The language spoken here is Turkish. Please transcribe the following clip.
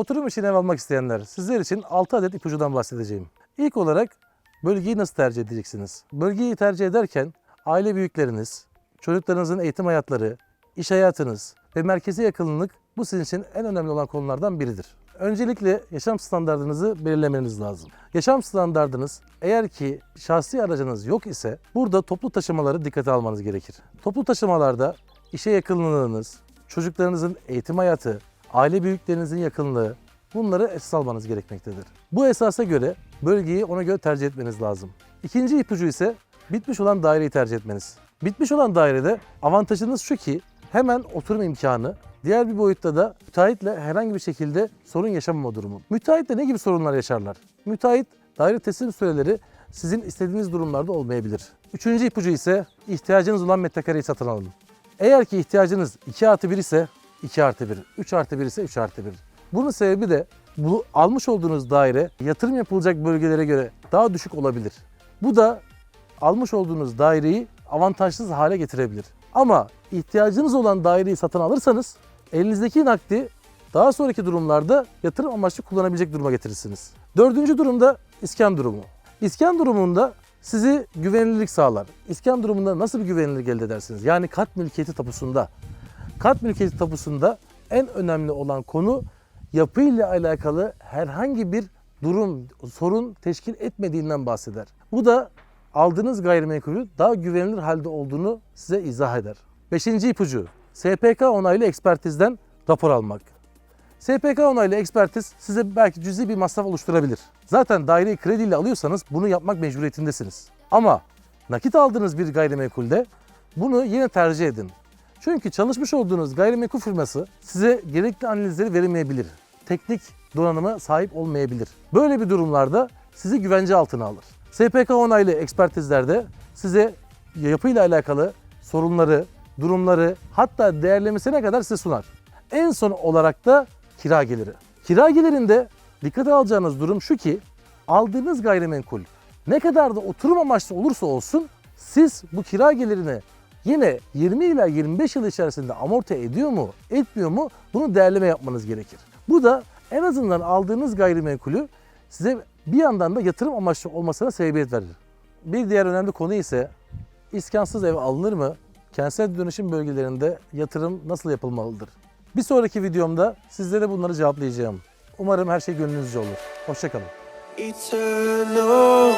Oturum için ev almak isteyenler, sizler için 6 adet ipucudan bahsedeceğim. İlk olarak bölgeyi nasıl tercih edeceksiniz? Bölgeyi tercih ederken aile büyükleriniz, çocuklarınızın eğitim hayatları, iş hayatınız ve merkeze yakınlık bu sizin için en önemli olan konulardan biridir. Öncelikle yaşam standartınızı belirlemeniz lazım. Yaşam standartınız eğer ki şahsi aracınız yok ise burada toplu taşımaları dikkate almanız gerekir. Toplu taşımalarda işe yakınlığınız, çocuklarınızın eğitim hayatı, aile büyüklerinizin yakınlığı bunları esas almanız gerekmektedir. Bu esasa göre bölgeyi ona göre tercih etmeniz lazım. İkinci ipucu ise bitmiş olan daireyi tercih etmeniz. Bitmiş olan dairede avantajınız şu ki hemen oturum imkanı, diğer bir boyutta da müteahhitle herhangi bir şekilde sorun yaşamama durumu. Müteahhitle ne gibi sorunlar yaşarlar? Müteahhit daire teslim süreleri sizin istediğiniz durumlarda olmayabilir. Üçüncü ipucu ise ihtiyacınız olan metrekareyi satın alın. Eğer ki ihtiyacınız 2 artı 1 ise 2 artı 1, 3 artı 1 ise 3 artı 1. Bunun sebebi de bu almış olduğunuz daire yatırım yapılacak bölgelere göre daha düşük olabilir. Bu da almış olduğunuz daireyi avantajsız hale getirebilir. Ama ihtiyacınız olan daireyi satın alırsanız elinizdeki nakdi daha sonraki durumlarda yatırım amaçlı kullanabilecek duruma getirirsiniz. Dördüncü durumda iskan durumu. İskan durumunda sizi güvenilirlik sağlar. İskan durumunda nasıl bir güvenilirlik elde edersiniz? Yani kat mülkiyeti tapusunda. Kat mülkiyeti tapusunda en önemli olan konu yapıyla alakalı herhangi bir durum, sorun teşkil etmediğinden bahseder. Bu da aldığınız gayrimenkulü daha güvenilir halde olduğunu size izah eder. Beşinci ipucu, SPK onaylı ekspertizden rapor almak. SPK onaylı ekspertiz size belki cüzi bir masraf oluşturabilir. Zaten daireyi krediyle alıyorsanız bunu yapmak mecburiyetindesiniz. Ama nakit aldığınız bir gayrimenkulde bunu yine tercih edin. Çünkü çalışmış olduğunuz gayrimenkul firması size gerekli analizleri veremeyebilir. Teknik donanıma sahip olmayabilir. Böyle bir durumlarda sizi güvence altına alır. SPK onaylı ekspertizlerde size yapıyla alakalı sorunları, durumları hatta değerlemesine kadar size sunar. En son olarak da kira geliri. Kira gelirinde dikkate alacağınız durum şu ki aldığınız gayrimenkul ne kadar da oturum amaçlı olursa olsun siz bu kira gelirini yine 20 ila 25 yıl içerisinde amorti ediyor mu, etmiyor mu bunu değerleme yapmanız gerekir. Bu da en azından aldığınız gayrimenkulü size bir yandan da yatırım amaçlı olmasına sebebiyet verir. Bir diğer önemli konu ise iskansız ev alınır mı? Kentsel dönüşüm bölgelerinde yatırım nasıl yapılmalıdır? Bir sonraki videomda sizlere bunları cevaplayacağım. Umarım her şey gönlünüzce olur. Hoşçakalın. Eternal